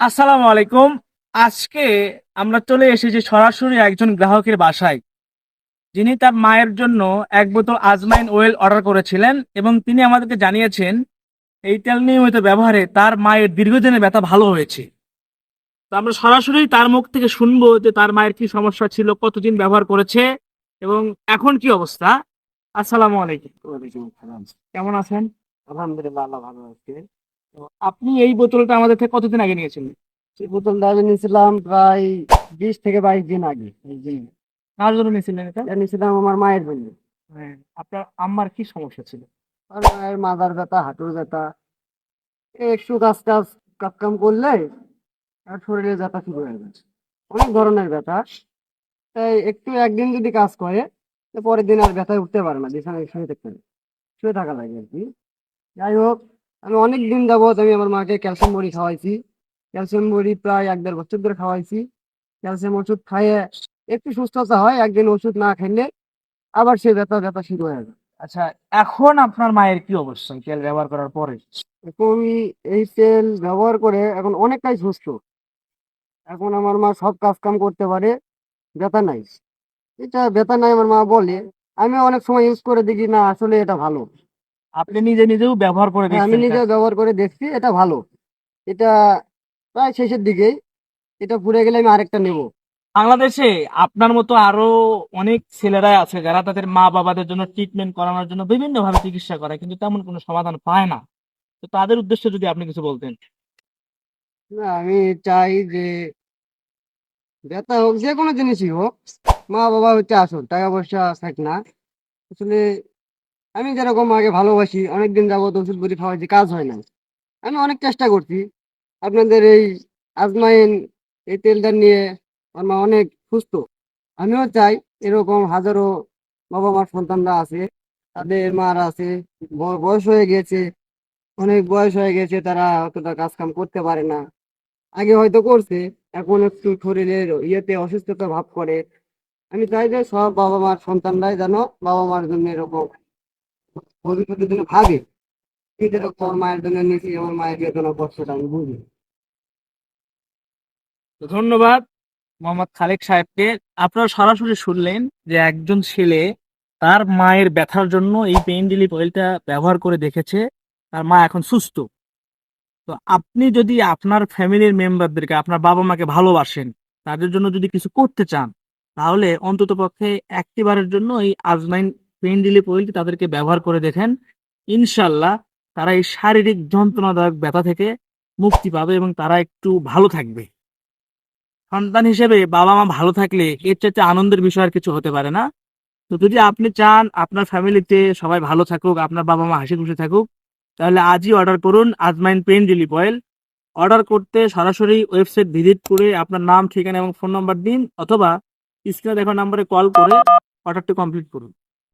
আসসালামু আলাইকুম। আজকে আমরা চলে এসেছি সরাসরি একজন গ্রাহকের বাসায়। যিনি তার মায়ের জন্য এক বোতল আজমাইন ওয়েল অর্ডার করেছিলেন এবং তিনি আমাদেরকে জানিয়েছেন এই তেল নিয়মিত ব্যবহারে তার মায়ের দীর্ঘদিনের ব্যথা ভালো হয়েছে। তো আমরা সরাসরি তার মুখ থেকে শুনব যে তার মায়ের কি সমস্যা ছিল কতদিন ব্যবহার করেছে এবং এখন কি অবস্থা। আসসালামু আলাইকুম। কেমন আছেন? আলহামদুলিল্লাহ আল্লাহ ভালো আছে। তো আপনি এই বোতলটা আমাদের থেকে কতদিন আগে নিয়েছেন সেই বোতলটা আমি নিয়েছিলাম প্রায় বিশ থেকে বাইশ দিন আগে এই দিন কার জন্য নিয়েছিলেন এটা? এটা নিয়েছিলাম আমার মায়ের জন্য। হ্যাঁ, আপনার আম্মার কি সমস্যা ছিল? আর মায়ের মাথার ব্যথা হাঁটুর ব্যথা। একটু কাজ কাজ কাম করলে আর শরীরে ব্যথা শুরু হয়ে গেছে। অনেক ধরনের ব্যথা। তাই একটু একদিন যদি কাজ করে তো পরের দিন আর ব্যথায় উঠতে পারে না বিছানায় শুয়ে থাকতে। শুয়ে থাকা লাগে আর কি। যাই হোক আমি অনেক দিন যাবত আমি আমার মাকে ক্যালসিয়াম বড়ি খাওয়াইছি। ক্যালসিয়াম বড়ি প্রায় এক দেড় বছর ধরে খাওয়াইছি। ক্যালসিয়াম ওষুধ খাইয়ে একটু সুস্থতা হয় একদিন ওষুধ না খেলে আবার সে ব্যথা ব্যথা শুরু হয়ে যায়। আচ্ছা এখন আপনার মায়ের কি অবস্থা? তেল ব্যবহার করার পরে? এখন এই তেল ব্যবহার করে এখন অনেকটাই সুস্থ। এখন আমার মা সব কাজ কাম করতে পারে ব্যথা নাই। এটা ব্যথা নাই আমার মা বলে। আমি অনেক সময় ইউজ করে দেখি না আসলে এটা ভালো। আপনি নিজে নিজেও ব্যবহার করে হ্যাঁ, আমি দেখছেন নিজে ব্যবহার করে দেখছি এটা ভালো। এটা প্রায় শেষের দিকেই। এটা পুড়ে গেলে আমি আরেকটা নেব। বাংলাদেশে আপনার মতো আরও অনেক ছেলেরাই আছে যারা তাদের মা বাবাদের জন্য ট্রিটমেন্ট করানোর জন্য বিভিন্ন ভাবে চিকিৎসা করে কিন্তু তেমন কোনো সমাধান পায় না। তো তাদের উদ্দেশ্যে যদি আপনি কিছু বলতেন। না আমি চাই যে ব্যথা হোক যে কোনো জিনিসই হোক মা বাবা হচ্ছে আসল টাকা পয়সা থাক না। আসলে আমি যেরকম আগে ভালোবাসি, অনেকদিন যাবত ওষুধ বড়ি খাওয়াইছি কাজ হয় না, আমি অনেক চেষ্টা করছি। আপনাদের এই আজমাইন, এই তেলটা নিয়ে আমার মা অনেক সুস্থ। আমিও চাই এরকম হাজারো বাবা মার সন্তানরা আছে, তাদের মার আছে, বয়স হয়ে গেছে, অনেক বয়স হয়ে গেছে, তারা অতটা কাজ কাম করতে পারে না। আগে হয়তো করছে, এখন একটু শরীরের ইয়েতে অসুস্থতা ভাব করে। আমি চাই যে সব বাবা মার সন্তানরাই যেন বাবা মার জন্য এরকম ভবিষ্যতের জন্য মায়ের জন্য নিয়েছি আমার মায়ের বেদনা কষ্টটা আমি বুঝি। ধন্যবাদ মোহাম্মদ খালেক সাহেবকে। আপনারা সরাসরি শুনলেন যে একজন ছেলে তার মায়ের ব্যথার জন্য এই পেইন রিলিফ অয়েলটা ব্যবহার করে দেখেছে, তার মা এখন সুস্থ। তো আপনি যদি আপনার ফ্যামিলির মেম্বারদেরকে, আপনার বাবা মাকে ভালোবাসেন, তাদের জন্য যদি কিছু করতে চান, তাহলে অন্তত পক্ষে একটিবারের জন্য এই আজমাইন পেইন রিলিফ অয়েলটি তাদেরকে ব্যবহার করে দেখেন ইনশাল্লাহ তারা এই শারীরিক যন্ত্রণাদায়ক ব্যথা থেকে মুক্তি পাবে এবং তারা একটু ভালো থাকবে। সন্তান হিসেবে বাবা মা ভালো থাকলে এর চাইতে আনন্দের বিষয় আর কিছু হতে পারে না। তো যদি আপনি চান আপনার ফ্যামিলিতে সবাই ভালো থাকুক, আপনার বাবা মা হাসি খুশি থাকুক, তাহলে আজই অর্ডার করুন আজমাইন পেন রিলিফ অয়েল। অর্ডার করতে সরাসরি ওয়েবসাইট ভিজিট করে আপনার নাম, ঠিকানা এবং ফোন নাম্বার দিন অথবা স্ক্রিনে দেখা নাম্বারে কল করে অর্ডারটি কমপ্লিট করুন।